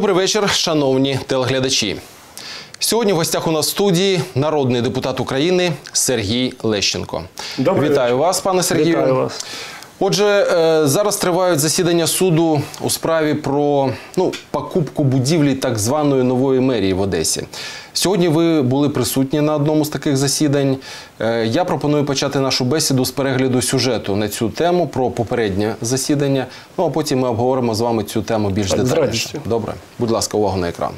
Добрий вечір, шановні телеглядачі. Сьогодні в гостях у нас в студії народний депутат України Сергій Лещенко. Добрий Вітаю вечір. вас, пане Сергію. Вітаю вас. Отже, е, зараз тривають засідання суду у справі про ну, покупку будівлі так званої нової мерії в Одесі. Сьогодні ви були присутні на одному з таких засідань. Е, Я пропоную почати нашу бесіду з перегляду сюжету на цю тему про попереднє засідання. Ну а потім ми обговоримо з вами цю тему більш детальніше. Добре, будь ласка, увагу на екран.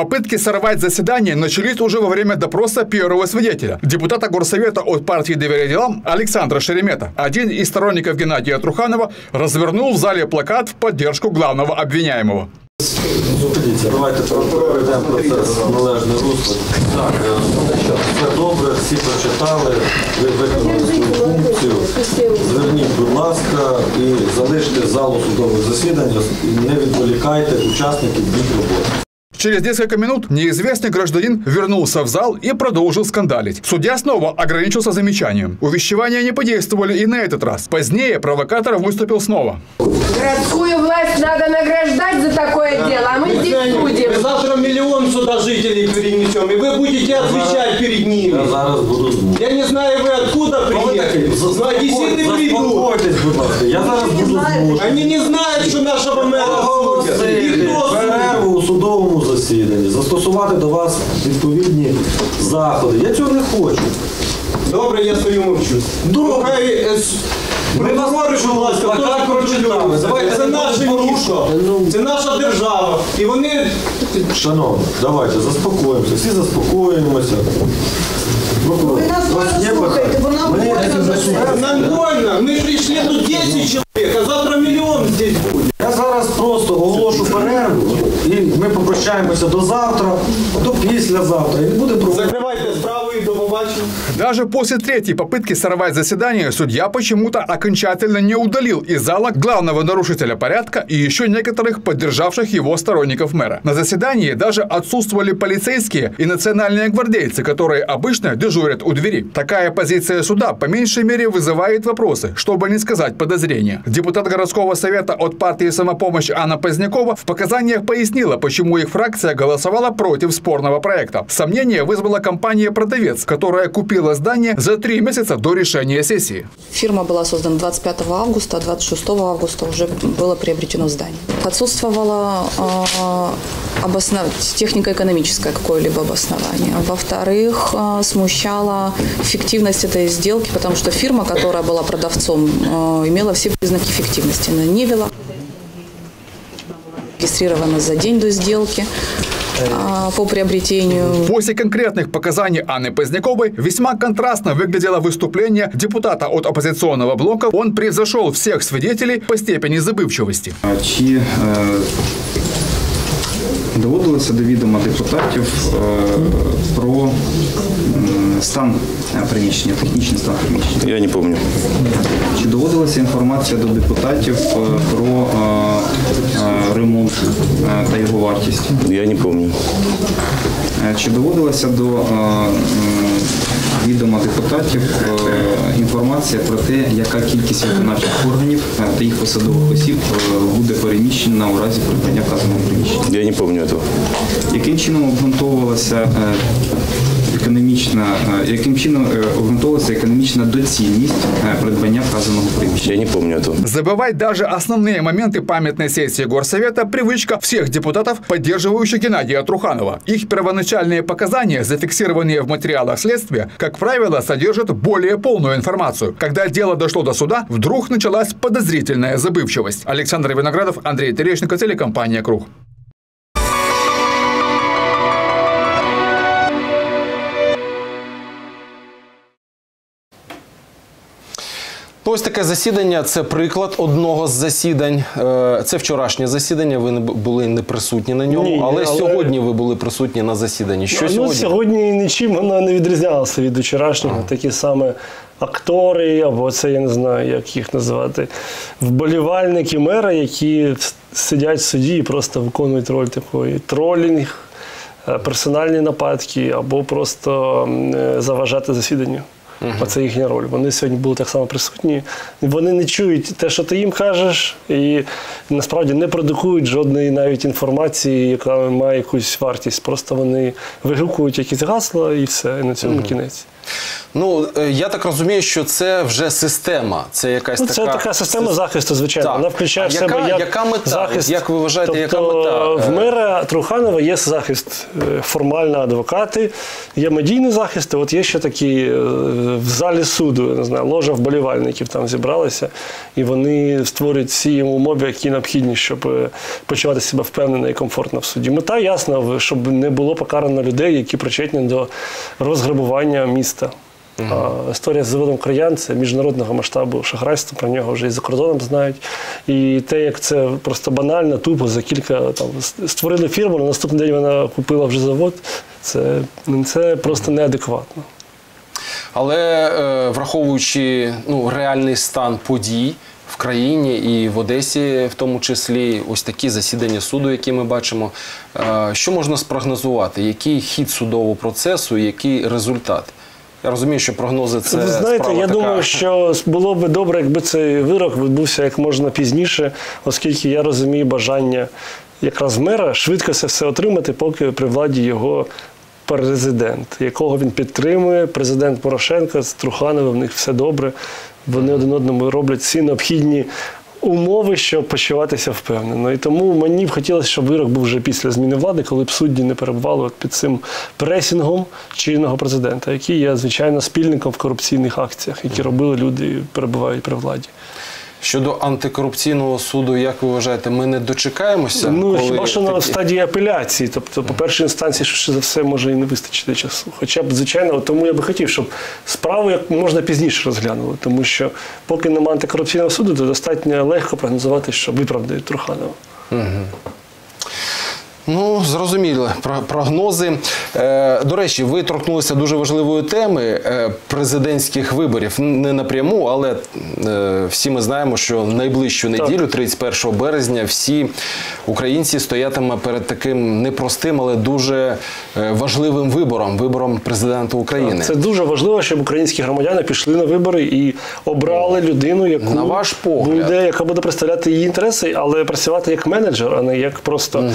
Попытки сорвать заседание начались уже во время допроса первого свидетеля, депутата Горсовета от партии «Доверие делам» Александра Шеремета. Один из сторонников Геннадия Труханова развернул в зале плакат в поддержку главного обвиняемого. Зупиніться, давайте проведемо процес належне русло. Так, е, все добре, всі прочитали, ви виконали свою функцію. Зверніть, будь ласка, і залиште залу судового засідання, і не відволікайте учасників від роботи. Через несколько минут неизвестный гражданин вернулся в зал и продолжил скандалить. Судья снова ограничился замечанием. Увещевания не подействовали и на этот раз. Позднее провокатор выступил снова. Городскую власть надо награждать за такое дело, а мы здесь судим. Завтра миллион сюда жителей перенесем, и вы будете отвечать перед ними. Я зараз буду змушений. Я не знаю, вы откуда приехали. Но одесситы придут. Заспокойтесь, будь ласка, я зараз буду змушений. Они не знают, что нашего мэра судят. Оголосити Никто судит. перерву у судовому засіданні, застосувати до вас відповідні заходи. Я цього не хочу. Добре, я стою мовчу. Добре. Хай, с- Прокурори, будь ласка, хто Плакат прочитали. Давайте Це не наше місто, це наша держава. І вони Шановні, давайте заспокоїмося, всі заспокоїмося. Ви нас вас є слухайте, бо нам Ми нам больно. Мы пришли тут 10 человек, а завтра миллион здесь будет. Я зараз просто оголошу перерву і ми попрощаємося до завтра, до післязавтра. І не будемо Даже после третьей попытки сорвать заседание судья почему-то окончательно не удалил из зала главного нарушителя порядка и еще некоторых поддержавших его сторонников мэра. На заседании даже отсутствовали полицейские и национальные гвардейцы, которые обычно дежурят у двери. Такая позиция суда по меньшей мере вызывает вопросы, чтобы не сказать подозрения. Депутат городского совета от партии «Самопомощь» Анна Позднякова в показаниях пояснила, почему их фракция голосовала против спорного проекта. Сомнение вызвала компания «Продавец», которая купила здание за три месяца до решения сессии. Фирма была создана 25 августа, 26 августа уже было приобретено здание. Отсутствовало э, обоснов- технико-экономическое какое-либо обоснование. Во-вторых, э, смущала эффективность этой сделки, потому что фирма, которая была продавцом, э, имела все признаки эффективности. Она не вела регистрирована за день до сделки э, по приобретению. После конкретных показаний Анны Поздняковой весьма контрастно выглядело выступление депутата от оппозиционного блока. Он превзошел всех свидетелей по степени забывчивости. А Чи е, доводилося до відома депутатів е, про стан е, приміщення, технічний стан приміщення? Я не помню. Чи доводилася інформація до депутатів е, про е, ремонт та його вартість? Я не. Е, Чи доводилася до відома депутатів інформація про те, яка кількість виконавчих органів та їх посадових осіб буде переміщена у разі придбання вказаного приміщення? Я не этого. Яким чином обґрунтовувалася економічна, е, яким чином е, обґрунтовувалася економічна доцільність е, придбання вказаного приміщення? Я не помню этого. Забывать даже основные моменты памятной сессии Горсовета – привычка всех депутатов, поддерживающих Геннадия Труханова. Их первоначальные показания, зафиксированные в материалах следствия, как правило, содержат более полную информацию. Когда дело дошло до суда, вдруг началась подозрительная забывчивость. Александр Виноградов, Андрей Терещенко, телекомпания «Круг». Ну, Ось таке засідання це приклад одного з засідань. Е, Це вчорашнє засідання. Ви не були не присутні на ньому, Ні, але, але- сьогодні ви були присутні на засіданні. Що ну, сьогодні? сьогодні нічим воно не відрізнялося від вчорашнього. Такі саме актори, або це я не знаю, як їх називати, вболівальники мера, які сидять в суді і просто виконують роль такої тролінг, е, персональні нападки, або просто е, заважати засіданню. Оце їхня роль. Вони сьогодні були так само присутні. Вони не чують те, що ти їм кажеш, і насправді не продукують жодної навіть інформації, яка має якусь вартість. Просто вони вигукують якісь гасла і все, і на цьому кінець. Ну, е, я так розумію, що це вже система. Це якась Ну, така. це така система захисту, звичайно. Так. Вона включає в себе яка- як яка мета? захист. Як ви вважаєте, яка тобто, мета? В Е, мера Труханова є захист е, формально адвокати, є медійний захист, от є ще такі в залі суду, я не знаю, ложа вболівальників там зібралися, і вони створюють всі йому умови, які необхідні, щоб почувати себе впевнено і комфортно в суді. Мета ясна, щоб не було покарано людей, які причетні до розграбування міста. А, Історія з заводом краян це міжнародного масштабу шахрайство, про нього вже і за кордоном знають. І те, як це просто банально, тупо за кілька там створили фірму, на наступний день вона купила вже завод. Це, це просто неадекватно. Але е, враховуючи ну, реальний стан подій в країні і в Одесі, в тому числі, ось такі засідання суду, які ми бачимо, е, що можна спрогнозувати? Який хід судового процесу, який результат? Я розумію, що прогнози це Ви знаєте, справа я така. думаю, що було би добре, якби цей вирок відбувся як можна пізніше, оскільки я розумію бажання якраз мера швидко це все отримати, поки при владі його президент, якого він підтримує. Президент Порошенко з Трухановим, в них все добре. Вони один одному роблять всі необхідні. Умови, щоб почуватися впевнено. І тому мені б хотілося, щоб вирок був вже після зміни влади, коли б судді не перебували от під цим пресінгом чинного президента, який є, звичайно, спільником в корупційних акціях, які робили люди, перебувають при владі. Щодо антикорупційного суду, як ви вважаєте, ми не дочекаємося? Ну, коли хіба що на стадії апеляції, тобто, по першій інстанції, що за все може і не вистачити часу. Хоча б, звичайно, тому я би хотів, щоб справу як можна пізніше розглянули, тому що поки немає антикорупційного суду, то достатньо легко прогнозувати, що виправдають Труханова. Ну, зрозуміло, прогнози. Е, до речі, ви торкнулися дуже важливої теми е, президентських виборів. Не напряму, але е, всі ми знаємо, що найближчу неділю, 31 березня, всі українці стоятиме перед таким непростим, але дуже важливим вибором вибором президента України. Це дуже важливо, щоб українські громадяни пішли на вибори і обрали людину, яку На ваш погляд. буде, яка буде представляти її інтереси, але працювати як менеджер, а не як просто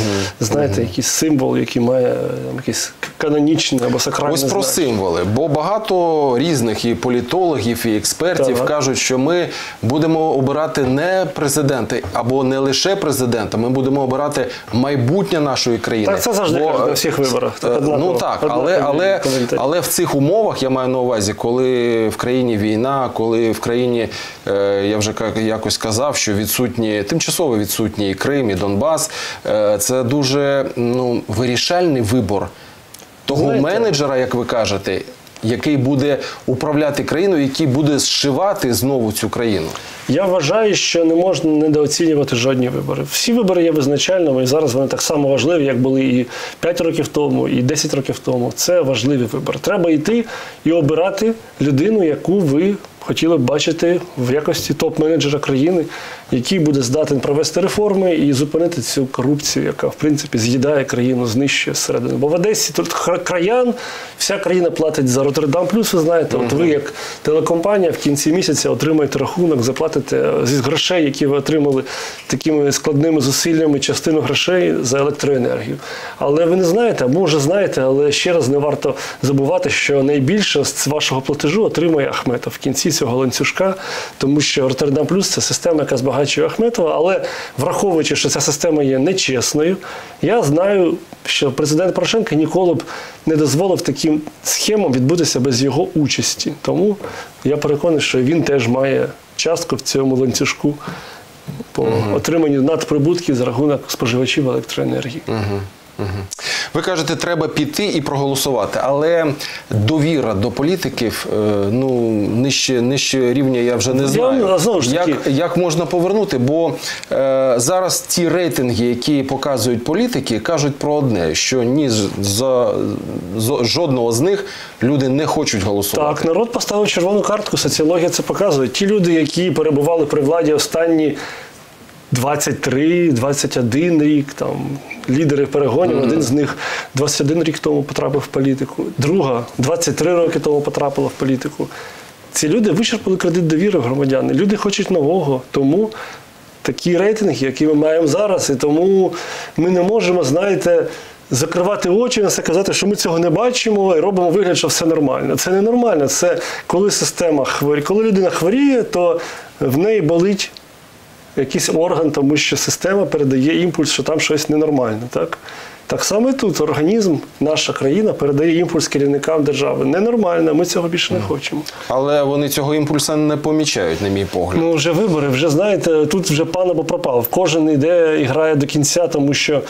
знаєте, якийсь символ, який має там, якийсь канонічний або сакральний Ось про значення. символи, бо багато різних і політологів, і експертів Так. кажуть, що ми будемо обирати не президента або не лише президента, ми будемо обирати майбутнє нашої країни. Так, це завжди кажуть на всіх виборах. Так, Е, однаково. ну так, але, але, але в цих умовах я маю на увазі, коли в країні війна, коли в країні е, я вже якось казав, що відсутні тимчасово відсутні і Крим, і Донбас. Е, це дуже ну, вирішальний вибор того Знаєте- менеджера, як ви кажете, який буде управляти країною, який буде зшивати знову цю країну. Я вважаю, що не можна недооцінювати жодні вибори. Всі вибори є визначальними, і зараз вони так само важливі, як були і 5 років тому, і 10 років тому. Це важливі вибори. Треба йти і обирати людину, яку ви хотіли б бачити в якості топ-менеджера країни, який буде здатен провести реформи і зупинити цю корупцію, яка в принципі з'їдає країну, знищує зсередини. Бо в Одесі тут краян, вся країна платить за Роттердам Плюс. Ви знаєте, от ви як телекомпанія в кінці місяця отримаєте рахунок, заплатите зі грошей, які ви отримали такими складними зусиллями, частину грошей за електроенергію. Але ви не знаєте, або вже знаєте, але ще раз не варто забувати, що найбільше з вашого платежу отримує Ахметов в кінці цього ланцюжка, тому що Роттердам Плюс це система, яка збагачує Ахметова. Але враховуючи, що ця система є нечесною, я знаю, що президент Порошенко ніколи б не дозволив таким схемам відбутися без його участі. Тому я переконаний, що він теж має частку в цьому ланцюжку по отриманню надприбутків за рахунок споживачів електроенергії. Ви кажете, треба піти і проголосувати, але довіра до політиків е, ну нижче, нижче рівня я вже не знаю. а, знову ж таки- як, як можна повернути? Бо е, зараз ті рейтинги, які показують політики, кажуть про одне: що ні за, з- жодного з них люди не хочуть голосувати. Так, народ поставив червону картку, соціологія це показує. Ті люди, які перебували при владі останні 23, 21 рік, там лідери перегонів, один з них 21 рік тому потрапив в політику, друга 23 роки тому потрапила в політику. Ці люди вичерпали кредит довіри в громадян. Люди хочуть нового, тому такі рейтинги, які ми маємо зараз, і тому ми не можемо, знаєте, закривати очі на це, казати, що ми цього не бачимо і робимо вигляд, що все нормально. Це не нормально. Це коли система хворіє. Коли людина хворіє, то в неї болить якийсь орган, тому що система передає імпульс, що там щось ненормальне. Так? Так само і тут організм, наша країна передає імпульс керівникам держави. Ненормально, ми цього більше не хочемо. Але вони цього імпульсу не помічають, на мій погляд. Ну, вже вибори, вже знаєте, тут вже пан або пропав. Кожен йде і грає до кінця, тому що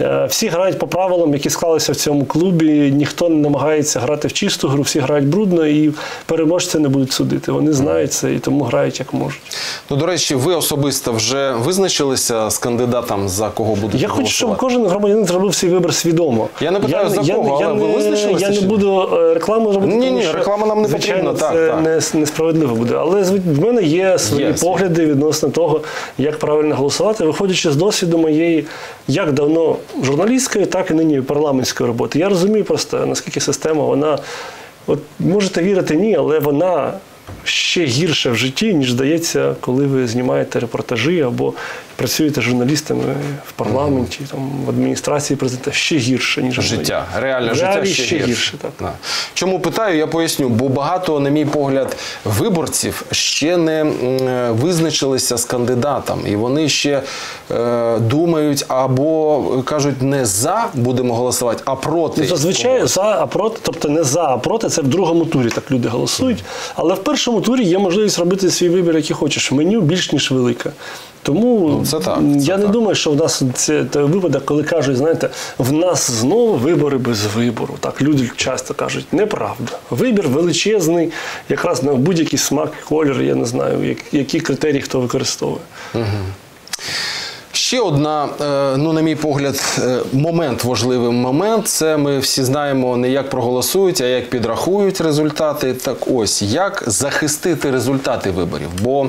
е, всі грають по правилам, які склалися в цьому клубі. Ніхто не намагається грати в чисту гру, всі грають брудно і переможці не будуть судити. Вони знають це і тому грають як можуть. Ну, до речі, ви особисто вже визначилися з кандидатом, за кого будете Я хочу, щоб кожен громадянин зробив свій вибір свідомо. Я не питаю, за кого, але ви не, визначилися Я не буду е, рекламу робити. Ні, ні, реклама нам не звичайно, потрібна, Це так, так. Несправедливо буде. Але в мене є свої погляди відносно того, як правильно голосувати, виходячи з досвіду моєї як давно журналістської, так і нині парламентської роботи. Я розумію просто, наскільки система, вона, от можете вірити, ні, але вона. Ще гірше в житті, ніж здається, коли ви знімаєте репортажі або працюєте журналістами в парламенті, там, в адміністрації президента. Ще гірше, ніж життя, реальне життя ще, ще гірше. гірше, так. Да. Чому питаю, я поясню, бо багато, на мій погляд, виборців ще не визначилися з кандидатом, і вони ще е, думають або кажуть не за будемо голосувати, а проти. Ну, зазвичай за, а проти, тобто не за, а проти, це в другому турі так люди голосують. Але в першому турі є можливість робити свій вибір, який хочеш. Меню більш ніж велике. Тому Ну, це так, це я не так. думаю, що в нас це це випадок, коли кажуть, знаєте, в нас знову вибори без вибору. Так люди часто кажуть, неправда. Вибір величезний, якраз на будь-який смак, колір, я не знаю, як- які критерії хто використовує. Ще одна, е, ну на мій погляд, е, момент важливий момент. Це ми всі знаємо не як проголосують, а як підрахують результати. Так ось як захистити результати виборів. Бо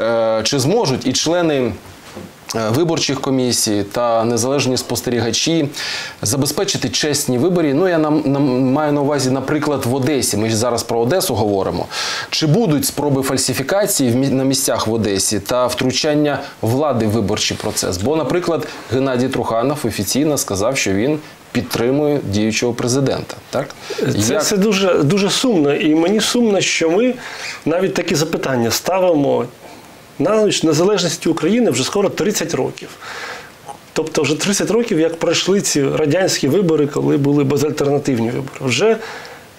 е, чи зможуть і члени. Е, Виборчих комісій та незалежні спостерігачі забезпечити чесні вибори. Ну я нам, нам маю на увазі, наприклад, в Одесі. Ми ж зараз про Одесу говоримо. Чи будуть спроби фальсифікації в на місцях в Одесі та втручання влади в виборчий процес? Бо, наприклад, Геннадій Труханов офіційно сказав, що він підтримує діючого президента. Так Це Як- все дуже, дуже сумно. І мені сумно, що ми навіть такі запитання ставимо на незалежності України вже скоро 30 років. Тобто вже 30 років, як пройшли ці радянські вибори, коли були безальтернативні вибори. Вже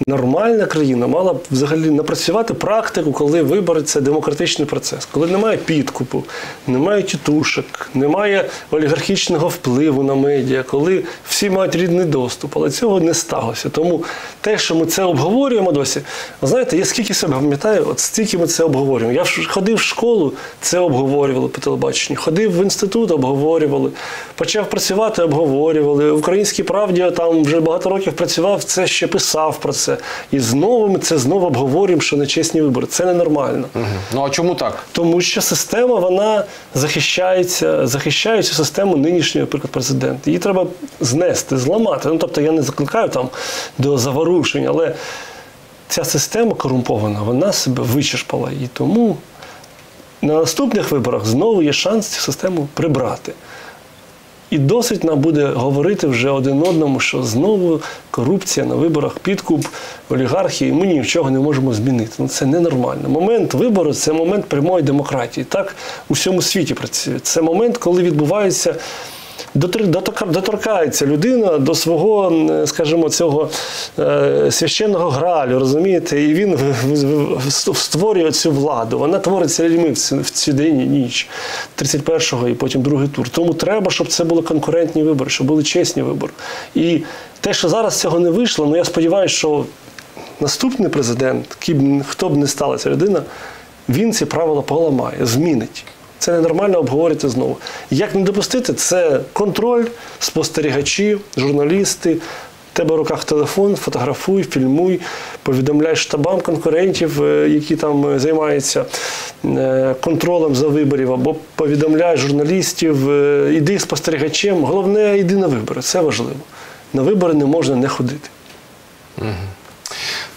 нормальна країна мала б взагалі напрацювати практику, коли вибори це демократичний процес, коли немає підкупу, немає тітушок, немає олігархічного впливу на медіа, коли всі мають рідний доступ. Але цього не сталося. Тому те, що ми це обговорюємо досі, знаєте, я скільки себе пам'ятаю, от стільки ми це обговорюємо. Я ходив в школу, це обговорювали по телебаченню, ходив в інститут, обговорювали, почав працювати, обговорювали. В українській правді там вже багато років працював, це ще писав про це. І знову ми це знову обговорюємо, що нечесні вибори. Це ненормально. Мгм. Ну а чому так? Тому що система вона захищається, захищає цю систему нинішнього, наприклад, президента. Її треба знести, зламати. Ну тобто я не закликаю там до заворушень, але ця система корумпована, вона себе вичерпала. І тому на наступних виборах знову є шанс цю систему прибрати. І досить нам буде говорити вже один одному, що знову корупція на виборах, підкуп, олігархії, ми нічого не можемо змінити. Ну це ненормально. Момент вибору це момент прямої демократії. Так у всьому світі працює. Це момент, коли відбувається. Доторкається людина до свого, скажімо, цього е, священного гралю, розумієте, і він створює цю владу. Вона твориться людьми в цю день і ніч 31-го і потім другий тур. Тому треба, щоб це були конкурентні вибори, щоб були чесні вибори. І те, що зараз цього не вийшло, ну я сподіваюся, що наступний президент, хто б не стала ця людина, він ці правила поламає, змінить. Це ненормально обговорити знову. Як не допустити, це контроль, спостерігачі, журналісти. Тебе в руках телефон, фотографуй, фільмуй, повідомляй штабам конкурентів, е, які там е, займаються е, контролем за виборів, або повідомляй журналістів, іди спостерігачем. Головне, йди на вибори, це важливо. на вибори не можна не ходити.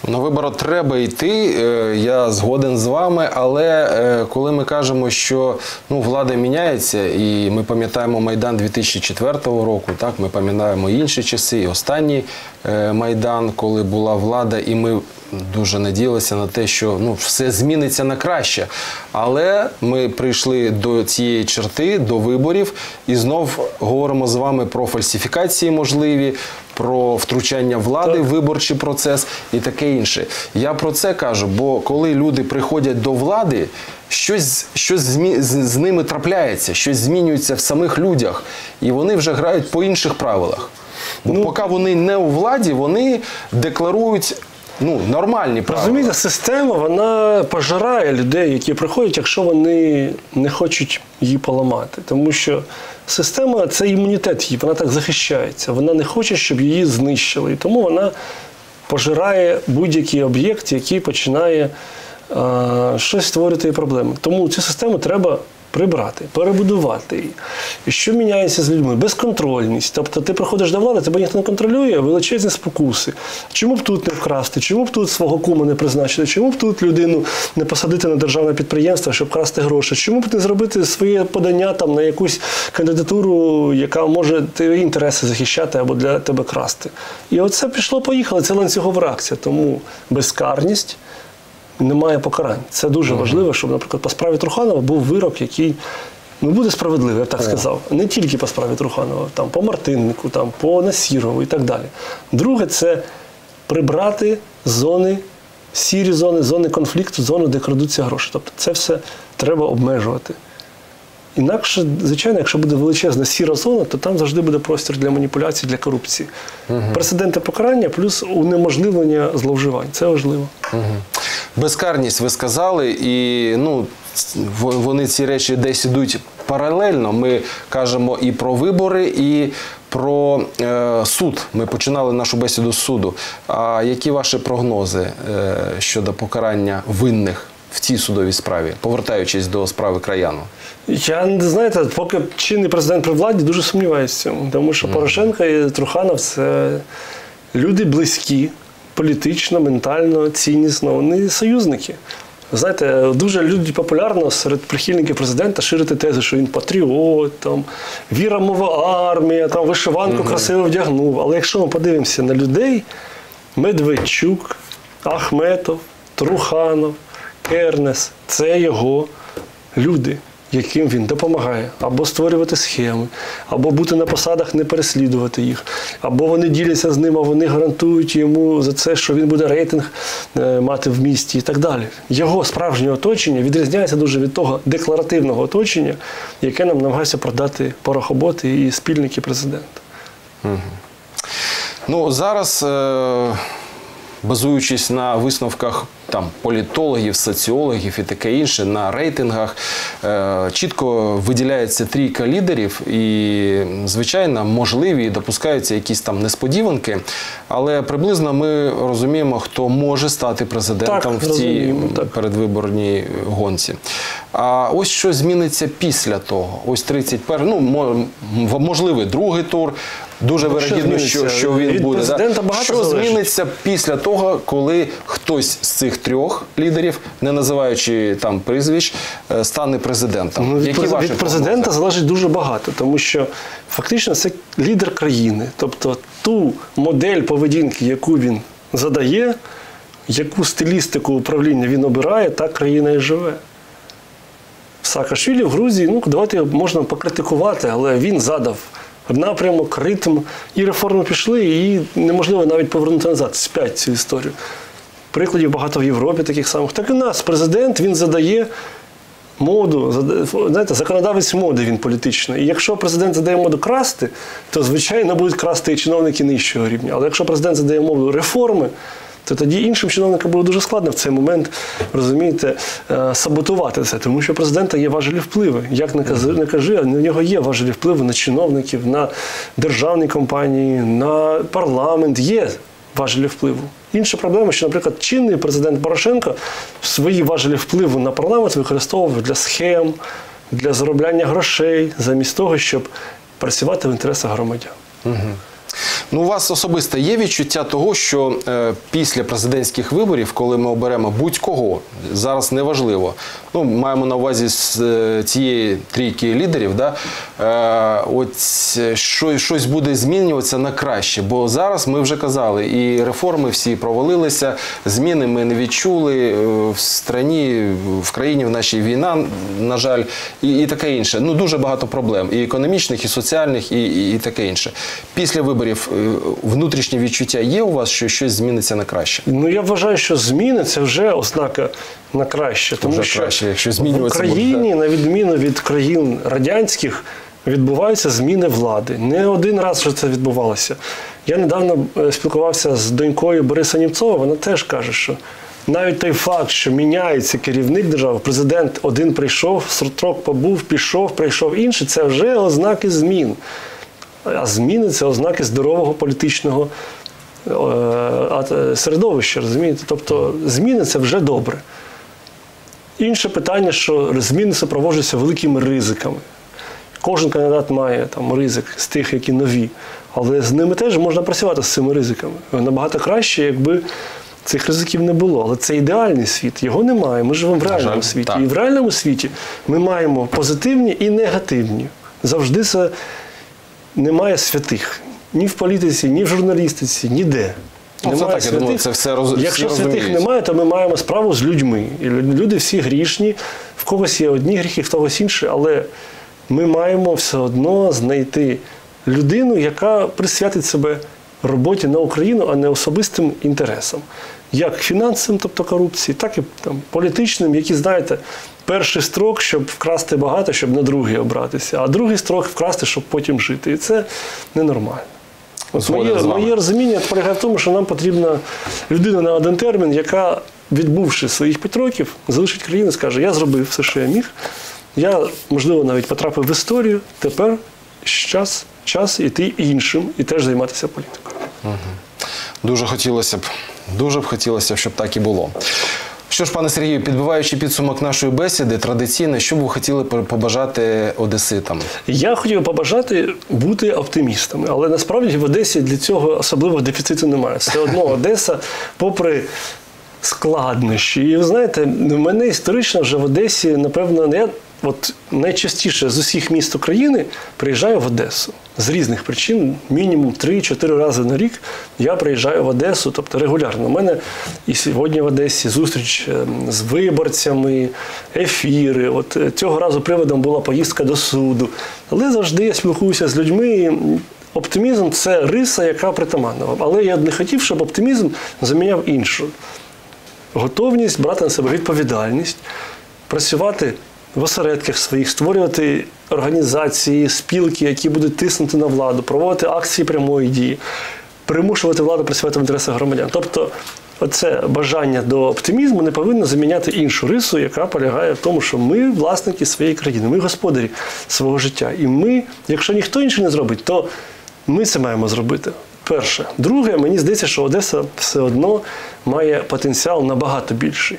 На вибори треба йти. е, Я згоден з вами. Але е, коли ми кажемо, що ну, влада міняється, і ми пам'ятаємо Майдан 2004 року, так ми пам'ятаємо інші часи, і останній е, Майдан, коли була влада, і ми дуже надіялися на те, що ну, все зміниться на краще. Але ми прийшли до цієї черти, до виборів, і знов говоримо з вами про фальсифікації можливі. Про втручання влади в виборчий процес і таке інше. Я про це кажу, бо коли люди приходять до влади, щось, щось змі- з, з ними трапляється, щось змінюється в самих людях, і вони вже грають по інших правилах. Бо поки вони не у владі, вони декларують ну, нормальні правила. Розумієте, система вона пожирає людей, які приходять, якщо вони не хочуть її поламати. Тому що система це імунітет її, вона так захищається. Вона не хоче, щоб її знищили. І тому вона пожирає будь-який об'єкт, який починає щось створювати проблеми. Тому цю систему треба. Прибрати, перебудувати її. Що міняється з людьми? Безконтрольність. Тобто ти приходиш до влади, тебе ніхто не контролює, величезні спокуси. Чому б тут не вкрасти? Чому б тут свого кума не призначити? Чому б тут людину не посадити на державне підприємство, щоб красти гроші? Чому б не зробити своє подання там на якусь кандидатуру, яка може твої інтереси захищати або для тебе красти? І оце пішло-поїхало. Це ланцюгова реакція. Тому безкарність немає покарань. Це дуже важливо, щоб, наприклад, по справі Труханова був вирок, який ну, буде справедливий, я б так сказав. Не тільки по справі Труханова, там, по Мартиннику, там, по Насірову і так далі. Друге, це прибрати зони, сірі зони, зони конфлікту, зони, де крадуться гроші. Тобто це все треба обмежувати. Інакше, звичайно, якщо буде величезна сіра зона, то там завжди буде простір для маніпуляцій, для корупції. Прецеденти покарання плюс унеможливлення зловживань. Це важливо. Безкарність, ви сказали, і ну, вони ці речі десь ідуть паралельно. Ми кажемо і про вибори, і про е, суд. Ми починали нашу бесіду з суду. А які ваші прогнози е, щодо покарання винних в цій судовій справі, повертаючись до справи краяну? Я не знаєте, поки чинний президент при владі дуже сумніваюся в цьому. Тому що Порошенко і Труханов це люди близькі, політично, ментально, ціннісно. Вони союзники. Знаєте, дуже люди популярно серед прихильників президента ширити тези, що він патріот, там, віра мова армія, там, вишиванку красиво вдягнув. Але якщо ми подивимося на людей, Медведчук, Ахметов, Труханов, Кернес це його люди, яким він допомагає або створювати схеми, або бути на посадах, не переслідувати їх, або вони діляться з ним, а вони гарантують йому за це, що він буде рейтинг е, мати в місті і так далі. Його справжнє оточення відрізняється дуже від того декларативного оточення, яке нам намагаються продати порохоботи і спільники президента. Ну зараз, е, базуючись на висновках там політологів, соціологів і таке інше, на рейтингах, е, чітко виділяється трійка лідерів, і звичайно, можливі і допускаються якісь там несподіванки, але приблизно ми розуміємо, хто може стати президентом Так, в цій так. передвиборній гонці. А ось що зміниться після того? Ось 31, ну мо- можливий другий тур. Дуже Ну, що вирогідно, що, що він Від буде. президента багато Що залежить. зміниться після того, коли хтось з цих трьох лідерів, не називаючи там прізвищ, е, стане президентом? Ну, від, Які през- від президента залежить дуже багато, тому що фактично це лідер країни. Тобто ту модель поведінки, яку він задає, яку стилістику управління він обирає, так країна і живе. Саакашвілі в Грузії, ну давайте можна покритикувати, але він задав напрямок, ритм, і реформи пішли, і неможливо навіть повернути назад, спять цю історію. Прикладів багато в Європі таких самих. Так і нас президент він задає моду, знаєте, законодавець моди він політичний. І якщо президент задає моду красти, то звичайно будуть красти і чиновники нижчого рівня. Але якщо президент задає моду реформи, то тоді іншим чиновникам буде дуже складно в цей момент, розумієте, е, саботувати це, тому що президента є важелі впливи. Як не кажи, а в нього є важелі впливу на чиновників, на державні компанії, на парламент. Є важелі впливу. Інша проблема, що, наприклад, чинний президент Порошенко свої важелі впливу на парламент використовував для схем, для заробляння грошей, замість того, щоб працювати в інтересах громадян. Ну, у вас особисто є відчуття того, що е, після президентських виборів, коли ми оберемо будь-кого, зараз неважливо. Ну, маємо на увазі з е, цієї трійки лідерів, да, е, от е, що, щось буде змінюватися на краще. Бо зараз ми вже казали, і реформи всі провалилися, зміни ми не відчули е, в страні, в країні, в нашій війна, на жаль, і, і таке інше. Ну, дуже багато проблем і економічних, і соціальних, і, і, і таке інше. Після виборів внутрішнє відчуття є у вас, що щось зміниться на краще? Ну я вважаю, що зміни це вже ознака на краще. Тому Вже що краще, якщо в змінюватися буде, Україні, на відміну від країн радянських, відбуваються зміни влади. Не один раз вже це відбувалося. Я недавно е, спілкувався з донькою Бориса Німцова. Вона теж каже, що навіть той факт, що міняється керівник держави, президент один прийшов, строк побув, пішов, прийшов інший, це вже ознаки змін. А зміни це ознаки здорового політичного е, е, середовища, розумієте? Тобто зміни це вже добре. Інше питання, що зміни супроводжуються великими ризиками. Кожен кандидат має там ризик з тих, які нові, але з ними теж можна працювати з цими ризиками. Набагато краще, якби цих ризиків не було. Але це ідеальний світ, його немає. Ми живемо в реальному світі. так. І в реальному світі ми маємо позитивні і негативні. Завжди це немає святих. Ні в політиці, ні в журналістиці, ніде. Ну, це так, я думаю, це все роз- всі Якщо святих немає, то ми маємо справу з людьми. І люди всі грішні, в когось є одні гріхи, в когось інші, але ми маємо все одно знайти людину, яка присвятить себе роботі на Україну, а не особистим інтересам. Як фінансовим, тобто корупції, так і там, політичним, які, знаєте, перший строк, щоб вкрасти багато, щоб на другий обратися, а другий строк вкрасти, щоб потім жити. І це ненормально. От моє, моє розуміння полягає в тому, що нам потрібна людина на один термін, яка, відбувши своїх п'ять років, залишить країну і скаже: Я зробив все, що я міг. Я, можливо, навіть потрапив в історію. Тепер час, час іти іншим і теж займатися політикою. Дуже хотілося б, дуже б хотілося, б, щоб так і було. Що ж, пане Сергію, підбиваючи підсумок нашої бесіди, традиційно, що б ви хотіли побажати одеситам? Я хотів побажати бути оптимістами, але насправді в Одесі для цього особливого дефіциту немає. Все одно Одеса, попри складнощі. І ви знаєте, в мене історично вже в Одесі, напевно, не я от найчастіше з усіх міст України приїжджаю в Одесу. З різних причин, мінімум 3-4 рази на рік я приїжджаю в Одесу, тобто регулярно. У мене і сьогодні в Одесі зустріч ем, з виборцями, ефіри. От е, цього разу приводом була поїздка до суду. Але завжди я спілкуюся з людьми. Оптимізм це риса, яка притаманна. Але я не хотів, щоб оптимізм заміняв іншу готовність брати на себе відповідальність, працювати в осередках своїх, створювати організації, спілки, які будуть тиснути на владу, проводити акції прямої дії, примушувати владу працювати в інтересах громадян. Тобто, оце бажання до оптимізму не повинно заміняти іншу рису, яка полягає в тому, що ми власники своєї країни, ми господарі свого життя. І ми, якщо ніхто інший не зробить, то ми це маємо зробити. Перше. Друге, мені здається, що Одеса все одно має потенціал набагато більший.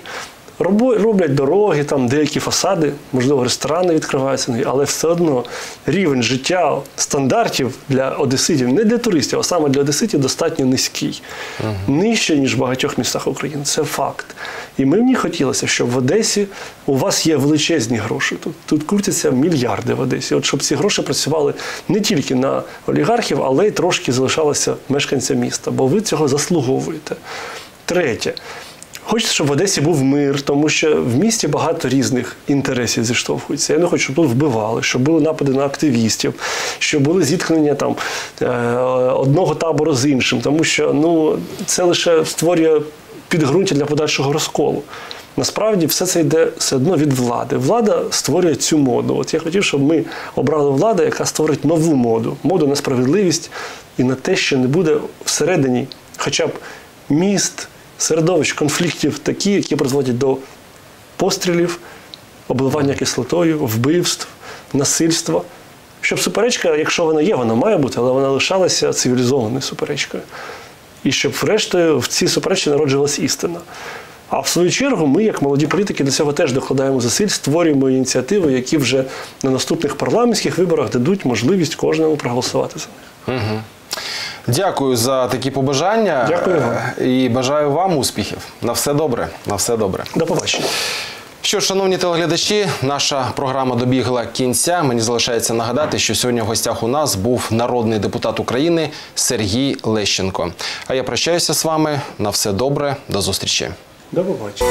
Роблять дороги, там деякі фасади, можливо, ресторани відкриваються, але все одно рівень життя стандартів для одеситів, не для туристів, а саме для одеситів достатньо низький. Нижче, ніж в багатьох містах України. Це факт. І мені хотілося, щоб в Одесі у вас є величезні гроші. Тут, тут крутяться мільярди в Одесі. От щоб ці гроші працювали не тільки на олігархів, але й трошки залишалися мешканцям міста, бо ви цього заслуговуєте. Третє. Хочеться, щоб в Одесі був мир, тому що в місті багато різних інтересів зіштовхуються. Я не хочу, щоб тут вбивали, щоб були напади на активістів, щоб були зіткнення там е, одного табору з іншим, тому що ну, це лише створює підґрунтя для подальшого розколу. Насправді все це йде все одно від влади. Влада створює цю моду. От я хотів, щоб ми обрали владу, яка створить нову моду, моду на справедливість і на те, що не буде всередині хоча б міст, середовищ, конфліктів такі, які призводять до пострілів, обливання кислотою, вбивств, насильства. Щоб суперечка, якщо вона є, вона має бути, але вона лишалася цивілізованою суперечкою. І щоб, врештою, в цій суперечці народжувалась істина. А в свою чергу, ми, як молоді політики, до цього теж докладаємо зусиль, створюємо ініціативи, які вже на наступних парламентських виборах дадуть можливість кожному проголосувати за них. Дякую за такі побажання. Дякую вам. Е, І бажаю вам успіхів. На все добре. На все добре. До побачення. Що ж, шановні телеглядачі, наша програма добігла кінця. Мені залишається нагадати, що сьогодні в гостях у нас був народний депутат України Сергій Лещенко. А я прощаюся з вами. На все добре. До зустрічі. До побачення.